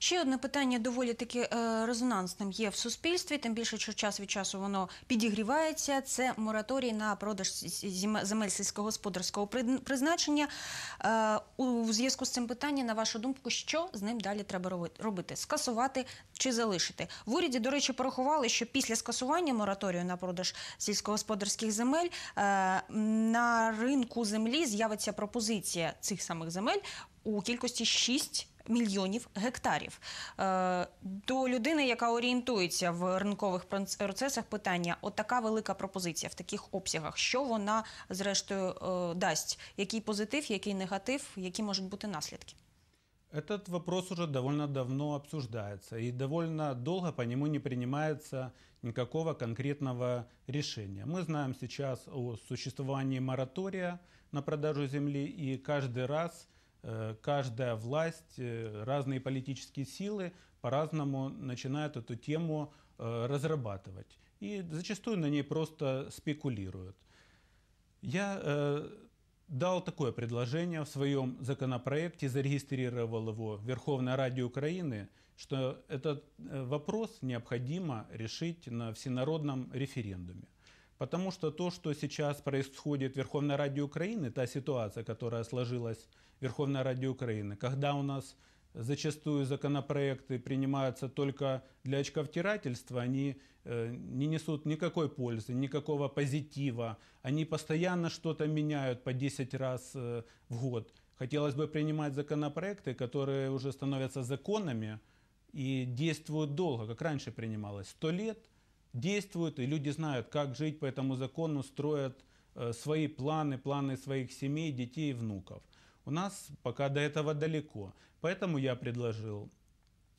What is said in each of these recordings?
Ще одне питання доволі таки е, резонансним є в суспільстві, тим більше, що час від часу воно підігрівається. Це мораторій на продаж земель сільськогосподарського при- призначення. Е, у зв'язку з цим питання, на вашу думку, що з ним далі треба роби- робити? Скасувати чи залишити? В уряді, до речі, порахували, що після скасування мораторію на продаж сільськогосподарських земель е, на ринку землі з'явиться пропозиція цих самих земель у кількості 6 мільйонів гектарів. Е, До людини, яка орієнтується в ринкових проц- процесах, питання: от така велика пропозиція в таких обсягах, що вона зрештою е, дасть? Який позитив, який негатив, які можуть бути наслідки? Этот вопрос уже довольно давно обсуждается, и довольно долго по нему не принимается никакого конкретного решения. Мы знаем сейчас о существовании моратория на продажу земли, и каждый раз э, каждая власть, э, разные политические силы по-разному начинают эту тему э, разрабатывать. И зачастую на ней просто спекулируют. Я э, дал такое предложение в своем законопроекте, зарегистрировал его в Верховной Раде Украины, что этот э, вопрос необходимо решить на всенародном референдуме. Потому что то, что сейчас происходит в Верховной Раде Украины, та ситуация, которая сложилась в Верховной Раде Украины, когда у нас зачастую законопроекты принимаются только для очковтирательства, они э, не несут никакой пользы, никакого позитива, они постоянно что-то меняют по 10 раз э, в год. Хотелось бы принимать законопроекты, которые уже становятся законами и действуют долго, как раньше принималось, 100 лет действуют, и люди знают, как жить по этому закону, строят э, свои планы, планы своих семей, детей и внуков. У нас пока до этого далеко. Поэтому я предложил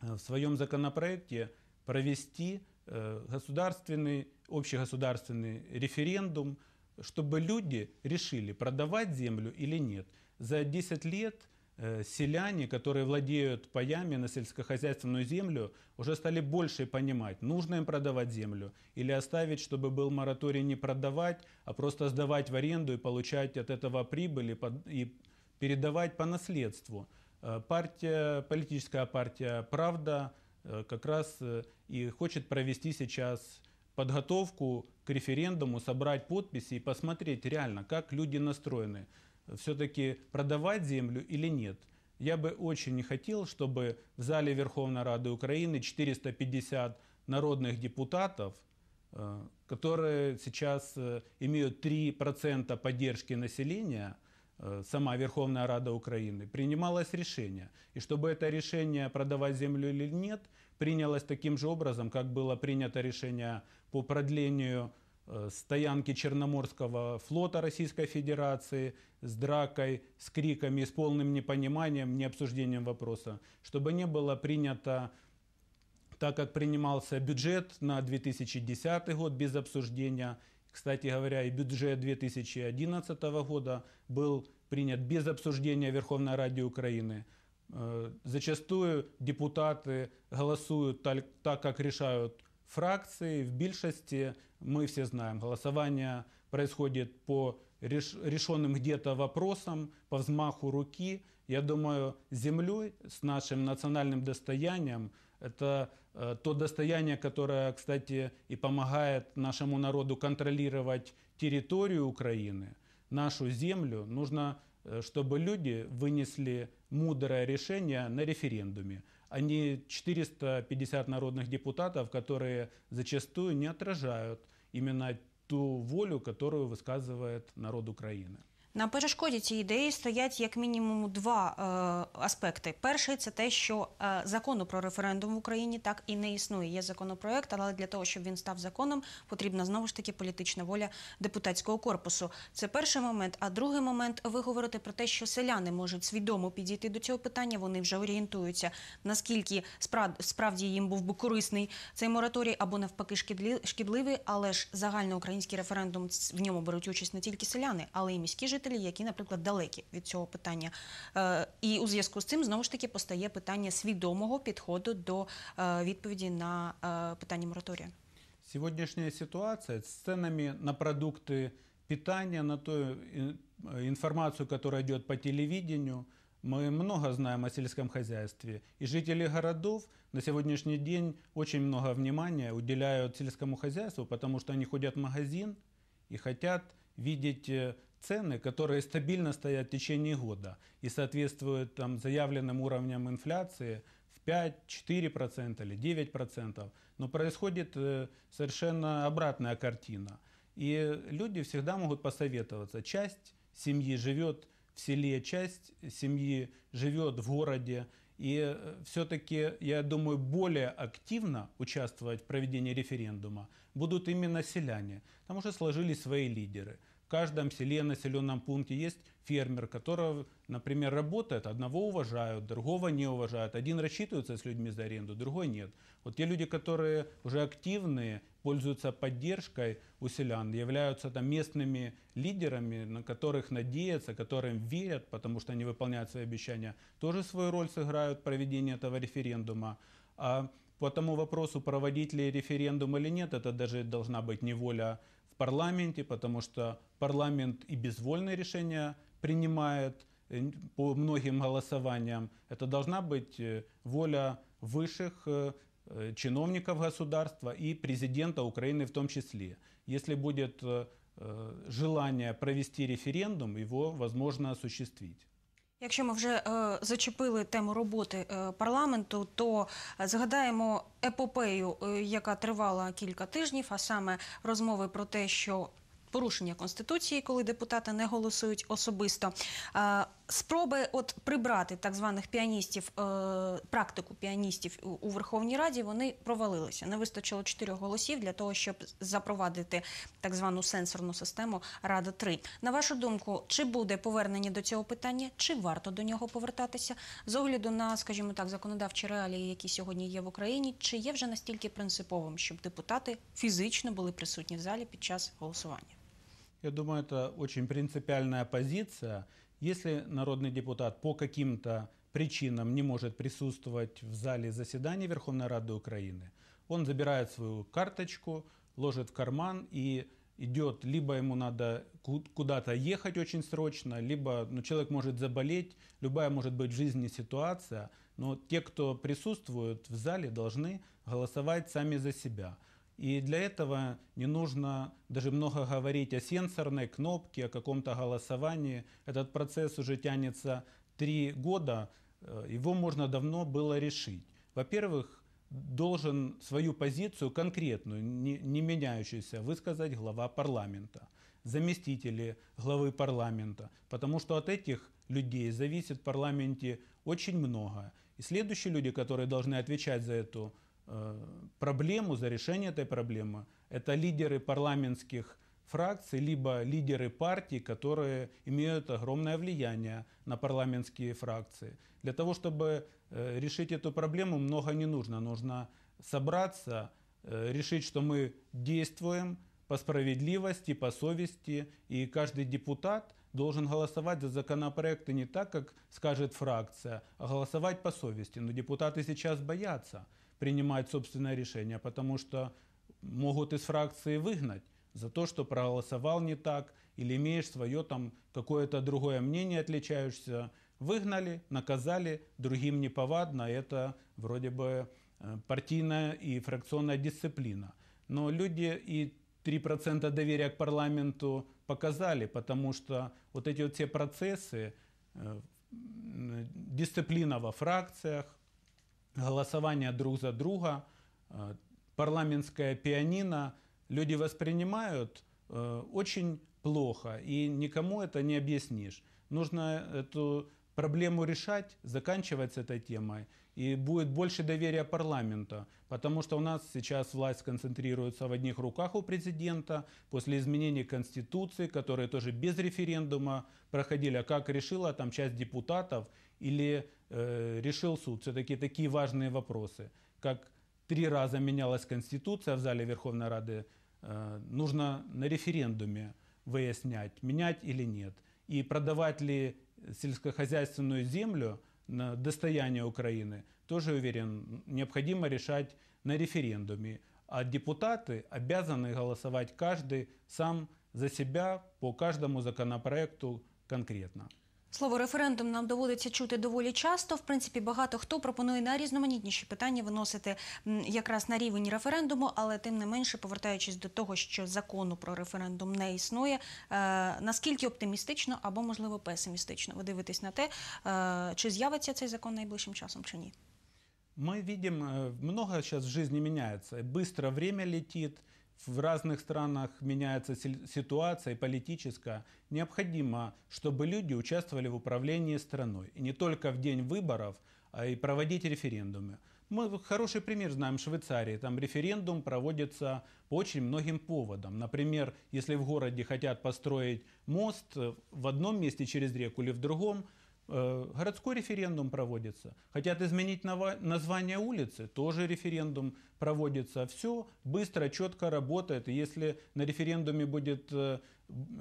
э, в своем законопроекте провести э, государственный, общегосударственный референдум, чтобы люди решили, продавать землю или нет. За 10 лет селяне, которые владеют паями на сельскохозяйственную землю, уже стали больше понимать, нужно им продавать землю или оставить, чтобы был мораторий не продавать, а просто сдавать в аренду и получать от этого прибыль и передавать по наследству. Э, Партия, политическая партия «Правда» э, как раз э, и хочет провести сейчас подготовку к референдуму, собрать подписи и посмотреть реально, как люди настроены. Все-таки продавать землю или нет. Я бы очень не хотел, чтобы в зале Верховной Рады Украины 450 народных депутатов, э, которые сейчас э, имеют 3% поддержки населения, э, сама Верховная Рада Украины, принималось решение. И чтобы это решение продавать землю или нет, принялось таким же образом, как было принято решение по продлению стоянки Черноморского флота Российской Федерации с дракой, с криками, с полным непониманием, необсуждением вопроса, чтобы не было принято так как принимался бюджет на 2010 год без обсуждения, кстати говоря, и бюджет 2011 года был принят без обсуждения Верховной Раде Украины. Э, Зачастую депутаты голосуют так, так, как решают фракции. В більшості, мы все знаем, голосование происходит по реш- решенным где-то вопросам, по взмаху руки. Я думаю, землей, с нашим национальным достоянием, это э, то достояние, которое, кстати, и помогает нашему народу контролировать территорию Украины, нашу землю. Нужно, э, чтобы люди вынесли мудрое решение на референдуме, а не 450 народных депутатов, которые зачастую не отражают именно ту волю, которую высказывает народ Украины. На перешкоді цій ідеї стоять як мінімум два е, аспекти. Перший це те, що е, закону про референдум в Україні так і не існує. Є законопроект, але для того, щоб він став законом, потрібна знову ж таки політична воля депутатського корпусу. Це перший момент. А другий момент, ви говорите про те, що селяни можуть свідомо підійти до цього питання. Вони вже орієнтуються, наскільки справ- справді їм був би корисний цей мораторій або навпаки шкідливий, але ж загальноукраїнський референдум в ньому беруть участь не тільки селяни, але й міські жителі, які, наприклад, далекі від цього питання. Е, І у зв'язку з цим знову ж таки постає питання свідомого підходу до е, відповіді на е, питання мораторія. Сегодняшняя ситуация с ценами на продукты питания, на ту э, информацию, которая идет по телевидению, Мы много знаем о сельском хозяйстве. И жители городов на сегодняшний день очень много внимания уделяют сельскому хозяйству, потому что они ходят в магазин и хотят видеть э, цены, которые стабильно стоят в течение года и соответствуют там, заявленным уровням инфляции в 5, 4% или 9%. Но происходит э, совершенно обратная картина. И люди всегда могут посоветоваться. Часть семьи живет в селе, часть семьи живет в городе. И все-таки, я думаю, более активно участвовать в проведении референдума будут именно селяне, потому что сложились свои лидеры. В каждом селе, населенном пункте есть фермер, который, например, работает, одного уважают, другого не уважают. Один рассчитывается с людьми за аренду, другой нет. Вот те люди, которые уже активные, пользуются поддержкой у селян, являются там местными лидерами, на которых надеются, которым верят, потому что они выполняют свои обещания, тоже свою роль сыграют в проведении этого референдума. А по тому вопросу, проводить ли референдум или нет, это даже должна быть не воля парламенте, потому что парламент и безвольные решения принимает э, по многим голосованиям. Это должна быть э, воля высших э, чиновников государства и президента Украины в том числе. Если будет желание провести референдум, его возможно осуществить. Якщо ми вже е, зачепили тему роботи е, парламенту, то е, згадаємо епопею, е, яка тривала кілька тижнів, а саме розмови про те, що порушення конституції, коли депутати не голосують особисто. Спроби от прибрати так званих піаністів, е, практику піаністів у- у Верховній Раді, вони провалилися. Не вистачило чотирьох голосів для того, щоб запровадити так звану сенсорну систему Рада 3 На вашу думку, чи буде повернення до цього питання, чи варто до нього повертатися з огляду на, скажімо так, законодавчі реалії, які сьогодні є в Україні, чи є вже настільки принциповим, щоб депутати фізично були присутні в залі під час голосування? Я думаю, это очень принципиальная позиция. Если народный депутат по каким-то причинам не может присутствовать в зале заседаний Верховной Рады Украины, он забирает свою карточку, ложит в карман и идет, либо ему надо ку- куда-то ехать очень срочно, либо ну, человек может заболеть, любая может быть в жизни ситуация, но те, кто присутствует в зале, должны голосовать сами за себя. И для этого не нужно даже много говорить о сенсорной кнопке, о каком-то голосовании. Этот процесс уже тянется три года, э, его можно давно было решить. Во-первых, должен свою позицию конкретную, не, не меняющуюся, высказать глава парламента, заместители главы парламента, потому что от этих людей зависит в парламенте очень много. И следующие люди, которые должны отвечать за эту проблему, за решение этой проблемы, это лидеры парламентских фракций, либо лидеры партий, которые имеют огромное влияние на парламентские фракции. Для того, чтобы э, решить эту проблему, много не нужно. Нужно собраться, э, решить, что мы действуем по справедливости, по совести, и каждый депутат должен голосовать за законопроекты не так, как скажет фракция, а голосовать по совести. Но депутаты сейчас боятся принимать собственное решение, потому что могут из фракции выгнать за то, что проголосовал не так, или имеешь свое там какое-то другое мнение, отличаешься. Выгнали, наказали, другим неповадно, это вроде бы э, партийная и фракционная дисциплина. Но люди и 3% доверия к парламенту показали, потому что вот эти вот все процессы, э, дисциплина во фракциях, голосование друг за друга, э, парламентская пианино люди воспринимают э, очень плохо, и никому это не объяснишь. Нужно эту проблему решать, заканчивать с этой темой, и будет больше доверия парламента, потому что у нас сейчас власть концентрируется в одних руках у президента после изменений Конституции, которые тоже без референдума проходили, а как решила там часть депутатов или э, решил суд. Все-таки такие важные вопросы, как три раза менялась Конституция в зале Верховной Рады, э, нужно на референдуме выяснять, менять или нет. И продавать ли сельскохозяйственную землю на достояние Украины, тоже уверен, необходимо решать на референдуме. А депутаты обязаны голосовать каждый сам за себя по каждому законопроекту конкретно. Слово референдум нам доводиться чути доволі часто. В принципі, багато хто пропонує найрізноманітніші питання виносити м, якраз на рівень референдуму, але тим не менше, повертаючись до того, що закону про референдум не існує, е, наскільки оптимістично або можливо песимістично ви дивитесь на те, е, чи з'явиться цей закон найближчим часом чи ні? Мы видим, э, много сейчас в жизни меняется. Быстро время летит, В разных странах меняется ситуация политическая. Необходимо, чтобы люди участвовали в управлении страной. И не только в день выборов, а и проводить референдумы. Мы хороший пример знаем Швейцарии. Там референдум проводится по очень многим поводам. Например, если в городе хотят построить мост в одном месте через реку или в другом, Городской референдум проводится. Хотят изменить название улицы, тоже референдум проводится. Все быстро, четко работает. Если на референдуме будет э,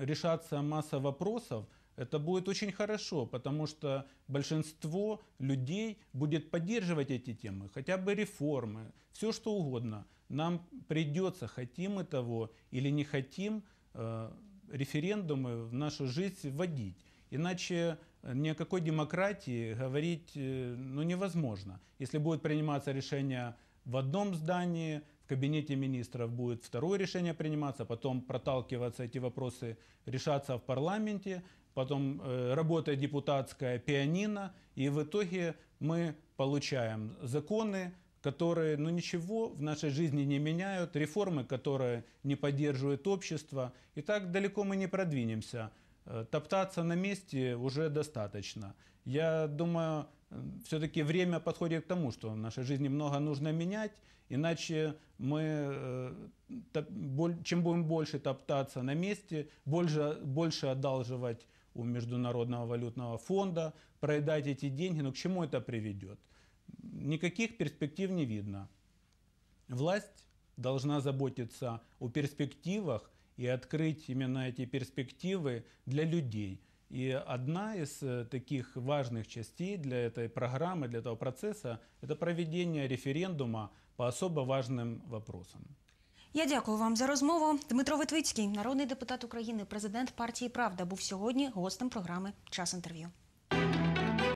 решаться масса вопросов, это будет очень хорошо, потому что большинство людей будет поддерживать эти темы, хотя бы реформы, все что угодно. Нам придется, хотим мы того или не хотим, э, референдумы в нашу жизнь вводить. Иначе ни о какой демократии говорить э, ну, невозможно. Если будет приниматься решение в одном здании, в кабинете министров будет второе решение приниматься, потом проталкиваться эти вопросы, решаться в парламенте, потом э, работа депутатская пианино, и в итоге мы получаем законы, которые ну, ничего в нашей жизни не меняют, реформы, которые не поддерживает общество. И так далеко мы не продвинемся. Э, Топтаться на месте уже достаточно. Я думаю, все-таки время подходит к тому, что в нашей жизни много нужно менять, иначе мы, э, чем будем больше топтаться на месте, больше, больше одалживать у Международного валютного фонда, проедать эти деньги, но к чему это приведет? Никаких перспектив не видно. Власть должна заботиться о перспективах и открыть именно эти перспективы для людей. И одна из э, таких важных частей для этой программы, для этого процесса, это проведение референдума по особо важным вопросам. Я дякую вам за розмову. Дмитро Витвицький, народний депутат України, президент партії Правда, був сьогодні гостем програми Час інтерв'ю.